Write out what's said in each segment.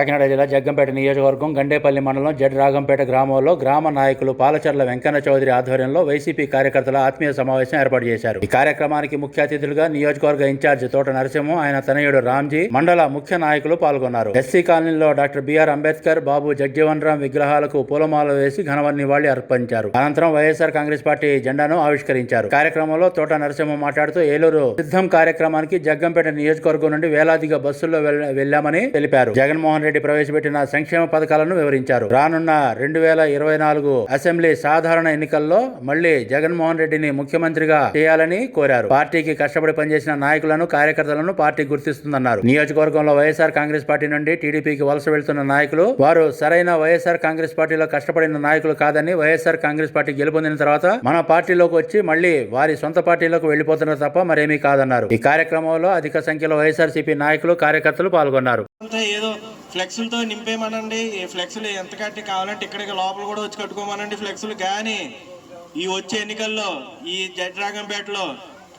కాకినాడ జిల్లా జగ్గంపేట నియోజకవర్గం గండేపల్లి మండలం జడ్ రాగంపేట గ్రామంలో గ్రామ నాయకులు పాలచర్ల వెంకన్న చౌదరి ఆధ్వర్యంలో వైసీపీ కార్యకర్తల ఆత్మీయ సమావేశం ఏర్పాటు చేశారు. ఈ కార్యక్రమానికి ముఖ్య అతిథులుగా నియోజకవర్గ ఇన్ఛార్జ్ తోట నరసింహం ఆయన తనయుడు రామ్జీ మండల ముఖ్య నాయకులు పాల్గొన్నారు. ఎస్సీ కాలనీలో డాక్టర్ బిఆర్ అంబేద్కర్ బాబు జగ్జీవన్ రామ్ విగ్రహాలకు పూలమాల వేసి ఘనవ నివాళి అర్పించారు. అనంతరం వైఎస్ఆర్ కాంగ్రెస్ పార్టీ జెండాను ఆవిష్కరించారు. కార్యక్రమంలో తోట నరసింహం మాట్లాడుతూ ఏలూరు సిద్ధం కార్యక్రమానికి జగ్గంపేట నియోజకవర్గం నుండి వేలాదిగా బస్సుల్లో వెళ్ళామని తెలిపారు. జగన్మోహన్ రెడ్డి ప్రవేశపెట్టిన సంక్షేమ పథకాలను వివరించారు. రానున్న రెండు వేల ఇరవై నాలుగు అసెంబ్లీ సాధారణ ఎన్నికల్లో మళ్ళీ జగన్మోహన్ రెడ్డిని ముఖ్యమంత్రిగా చేయాలని కోరారు. పార్టీకి కష్టపడి పనిచేసిన నాయకులను కార్యకర్తలను పార్టీ గుర్తిస్తుందన్నారు. నియోజకవర్గంలో వైఎస్ఆర్ కాంగ్రెస్ పార్టీ నుండి టీడీపీకి వలస వెళ్తున్న నాయకులు వారు సరైన వైఎస్ఆర్ కాంగ్రెస్ పార్టీలో కష్టపడిన నాయకులు కాదని వైఎస్ఆర్ కాంగ్రెస్ పార్టీ గెలుపొందిన తర్వాత మన పార్టీలోకి వచ్చి మళ్ళీ వారి సొంత పార్టీలోకి వెళ్ళిపోతున్నారు తప్ప మరేమీ కాదన్నారు. ఈ కార్యక్రమంలో అధిక సంఖ్యలో వైఎస్ఆర్సీపీ నాయకులు కార్యకర్తలు పాల్గొన్నారు. ఏదో ఫ్లెక్సులతో నింపేయమనండి. ఈ ఫ్లెక్సులు ఎంత కట్టి కావాలంటే ఇక్కడికి లోపల కూడా వచ్చి కట్టుకోమనండి ఫ్లెక్సులు. కానీ ఈ వచ్చే ఎన్నికల్లో ఈ జడ్రాగంపేటలో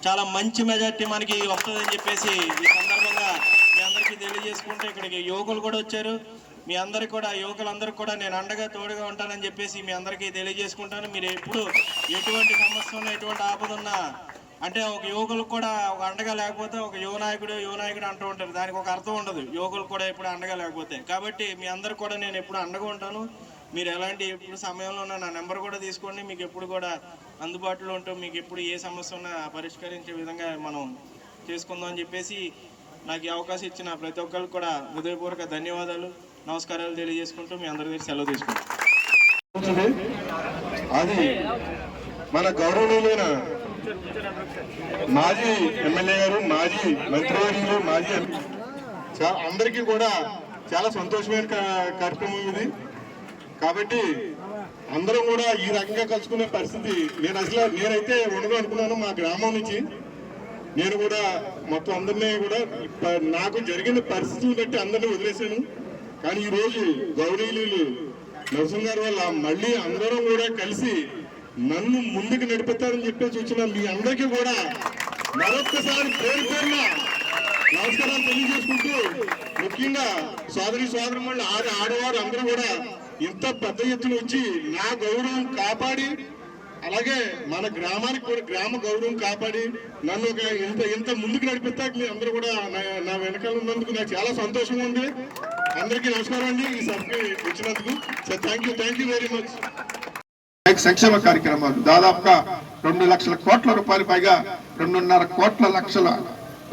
చాలా మంచి మెజార్టీ మనకి వస్తుందని చెప్పేసి ఈ సందర్భంగా మీ అందరికీ తెలియజేసుకుంటే ఇక్కడికి యువకులు కూడా వచ్చారు. మీ అందరికి కూడా యువకులందరికీ కూడా నేను అండగా తోడుగా ఉంటానని చెప్పేసి మీ అందరికీ తెలియజేసుకుంటాను. మీరు ఎప్పుడు ఎటువంటి సమస్య ఉన్నా ఎటువంటి ఆపద ఉన్నా అంటే ఒక యువకులకు కూడా ఒక అండగా లేకపోతే ఒక యువ నాయకుడు యువ నాయకుడు అంటూ ఉంటారు. దానికి ఒక అర్థం ఉండదు. యువకులు కూడా ఎప్పుడు అండగా లేకపోతే. కాబట్టి మీ అందరు కూడా నేను ఎప్పుడు అండగా ఉంటాను. మీరు ఎలాంటి ఎప్పుడు సమయంలో ఉన్నా నా నెంబర్ కూడా తీసుకోండి. మీకు ఎప్పుడు కూడా అందుబాటులో ఉంటూ మీకు ఎప్పుడు ఏ సమస్య ఉన్నా పరిష్కరించే విధంగా మనం చేసుకుందాం అని చెప్పేసి నాకు ఈ అవకాశం ఇచ్చిన ప్రతి ఒక్కరికి కూడా హృదయపూర్వక ధన్యవాదాలు. నమస్కారాలు తెలియజేసుకుంటూ మీ అందరి దగ్గర సెలవు తీసుకుంటాం అది మన గౌరవనీయులైన మాజీ ఎమ్మెల్యే గారు మాజీ మంత్రివర్యులు మాజీ అందరికీ కూడా చాలా సంతోషమైన కార్యక్రమం ఇది. కాబట్టి అందరం కూడా ఈ రకంగా కలుసుకునే పరిస్థితి నేను అసలు నేనైతే ఉండదు అనుకున్నాను మా గ్రామం నుంచి. నేను కూడా మొత్తం అందరినీ కూడా నాకు జరిగిన పరిస్థితులు బట్టి అందరినీ వదిలేశాను. కానీ ఈ రోజు గౌరీలు నరసింహ గారు వల్ల మళ్ళీ అందరం కూడా కలిసి నన్ను ముందుకు నడిపిస్తారని చెప్పేసి వచ్చిన మీ అందరికీ కూడా మరొక్కసారి పేరు పేరున నమస్కారాలు తెలియజేసుకుంటూ ముఖ్యంగా సోదరి సోదరు మళ్ళీ ఆడ ఆడవారు అందరూ కూడా ఇంత పెద్ద ఎత్తున వచ్చి నా గౌరవం కాపాడి అలాగే మన గ్రామానికి కూడా గ్రామ గౌరవం కాపాడి నన్ను ఒక ఇంత ఇంత ముందుకు నడిపిస్తాక మీ అందరూ కూడా నా- నా వెనకాల ఉన్నందుకు నాకు చాలా సంతోషంగా ఉంది. అందరికీ నమస్కారం అండి ఈ సభకి వచ్చినందుకు. Thank you thank you very much అనేక సంక్షేమ కార్యక్రమాలు. దాదాపుగా రెండు లక్షల కోట్ల రూపాయలు పైగా రెండున్నర కోట్ల లక్షల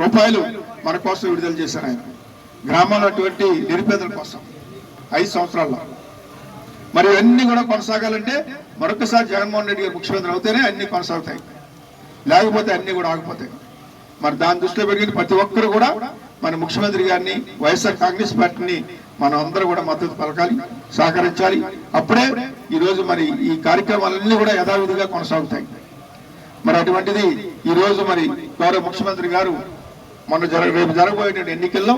రూపాయలు మన కోసం విడుదల చేశారు ఆయన. గ్రామాల్లో అటువంటి నిరుపేదల కోసం ఐదు సంవత్సరాల్లో. మరి అన్ని కూడా కొనసాగాలంటే మరొకసారి జగన్మోహన్ రెడ్డి గారు ముఖ్యమంత్రి అవుతేనే అన్ని కొనసాగుతాయి. లేకపోతే అన్ని కూడా ఆగిపోతాయి. మరి దాని దృష్టిలో పెరిగిన ప్రతి ఒక్కరు కూడా మన ముఖ్యమంత్రి గారిని వైఎస్ఆర్ కాంగ్రెస్ పార్టీని మనం అందరూ కూడా మద్దతు పలకాలి సహకరించాలి. అప్పుడే ఈ రోజు మరి ఈ కార్యక్రమాలన్నీ కూడా యథావిధిగా కొనసాగుతాయి. మరి అటువంటిది ఈ రోజు మరి గౌరవ ముఖ్యమంత్రి గారు మొన్న జరగ రేపు జరగబోయేటువంటి ఎన్నికల్లో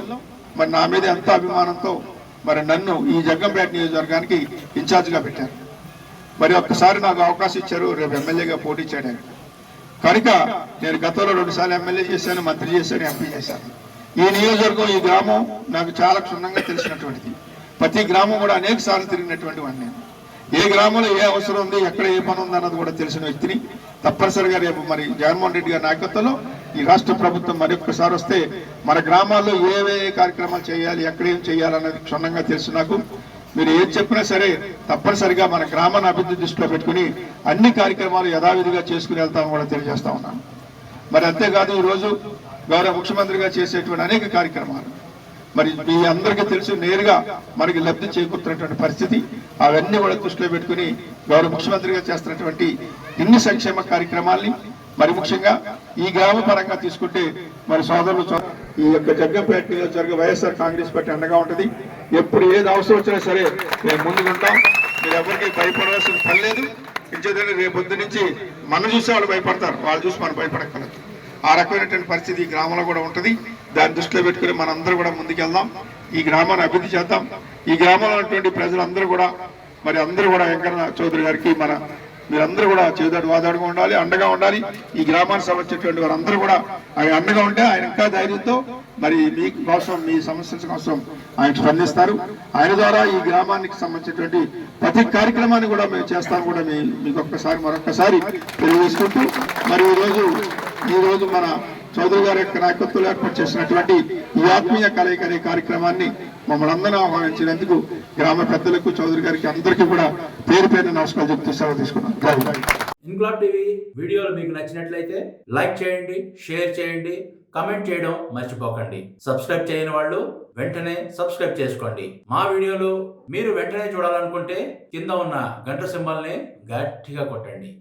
మరి నా మీద ఎంతో అభిమానంతో మరి నన్ను ఈ జగ్గంపేట నియోజకవర్గానికి ఇన్ఛార్జ్గా పెట్టారు. మరి ఒక్కసారి నాకు అవకాశం ఇచ్చారు రేపు ఎమ్మెల్యేగా పోటీ చేయడానికి. కనుక నేను గతంలో రెండుసార్లు ఎమ్మెల్యే చేశాను మంత్రి చేశాను ఎంపీ చేశాను. ఈ నియోజకవర్గం ఈ గ్రామం నాకు చాలా క్షుణ్ణంగా తెలిసినటువంటిది. ప్రతి గ్రామం కూడా అనేక సార్లు తిరిగినటువంటి వాడిని నేను. ఏ గ్రామంలో ఏ అవసరం ఉంది ఎక్కడ ఏ పని ఉంది అన్నది కూడా తెలిసిన వ్యక్తిని తప్పనిసరిగా రేపు మరి జగన్మోహన్ రెడ్డి గారి నాయకత్వంలో ఈ రాష్ట్ర ప్రభుత్వం మరొకసారి వస్తే మన గ్రామాల్లో ఏవే కార్యక్రమాలు చేయాలి ఎక్కడ ఏం చేయాలన్నది క్షుణ్ణంగా తెలుసు నాకు. మీరు ఏది చెప్పినా సరే తప్పనిసరిగా మన గ్రామాన్ని అభివృద్ధి దృష్టిలో పెట్టుకుని అన్ని కార్యక్రమాలు యథావిధిగా చేసుకుని వెళ్తామని కూడా తెలియజేస్తా ఉన్నాను. మరి అంతేకాదు ఈ గౌరవ ముఖ్యమంత్రిగా చేసేటువంటి అనేక కార్యక్రమాలు. మరి మీ అందరికీ తెలుసు నేరుగా మనకి లబ్ధి చేకూరుతున్నటువంటి పరిస్థితి. అవన్నీ కూడా దృష్టిలో పెట్టుకుని గౌరవ ముఖ్యమంత్రిగా చేస్తున్నటువంటి ఇన్ని సంక్షేమ కార్యక్రమాల్ని మరి ముఖ్యంగా ఈ గ్రామ పరంగా తీసుకుంటే మరి సోదరులు ఈ యొక్క జగ్గంపేట నియోజకవర్గ వైఎస్ఆర్ కాంగ్రెస్ పార్టీ అండగా ఉంటది. ఎప్పుడు ఏది అవసరం వచ్చినా సరే మేము ముందుకుంటాం. మీరు ఎవరికి భయపడాల్సిన పని లేదు. ఇక రేపొద్దు రేపు నుంచి మనం చూసి వాళ్ళు భయపడతారు. వాళ్ళు చూసి మనం భయపడక్కర్లేదు. ఆ రకమైనటువంటి పరిస్థితి ఈ గ్రామంలో కూడా ఉంటుంది. దాన్ని దృష్టిలో పెట్టుకుని మనందరూ కూడా ముందుకెళ్దాం. ఈ గ్రామాన్ని అభివృద్ధి చేద్దాం. ఈ గ్రామంలో ఉన్నటువంటి ప్రజలందరూ కూడా మరి అందరూ కూడా వెంకన్న చౌదరి గారికి మన మీరందరూ కూడా చేదాడు వాదాడుగా ఉండాలి అండగా ఉండాలి. ఈ గ్రామానికి సంబంధించినటువంటి వారందరూ కూడా ఆయన అండగా ఉంటే ఆయన ఇంకా ధైర్యంతో మరి మీ కోసం మీ సమస్యల కోసం ఆయన స్పందిస్తారు. ఆయన ద్వారా ఈ గ్రామానికి సంబంధించినటువంటి ప్రతి కార్యక్రమాన్ని కూడా మేము చేస్తాం కూడా మీ మీకు ఒక్కసారి మరొక్కసారి తెలియజేసుకుంటూ మరి ఈ ఈరోజు ఈ రోజు మన చౌదరి గారి యొక్క నాయకత్వంలో ఏర్పాటు చేసినటువంటి ఈ ఆత్మీయ కలయిక అనే కార్యక్రమాన్ని మమ్మల్ని అందరూ ఆహ్వానించినందుకు గ్రామ పెద్దలకు చౌదరి గారికి అందరికీ కూడా పేరు పేరు నమస్కారం చెప్తూ సెలవు తీసుకున్నాను ధన్యవాదాలు. టీవీ వీడియోలు మీకు నచ్చినట్లయితే లైక్ చేయండి షేర్ చేయండి కమెంట్ చేయడం మర్చిపోకండి. సబ్స్క్రైబ్ చేయని వాళ్ళు వెంటనే సబ్స్క్రైబ్ చేసుకోండి. మా వీడియోలు మీరు వెంటనే చూడాలనుకుంటే కింద ఉన్న గంట సింబల్ని గట్టిగా కొట్టండి.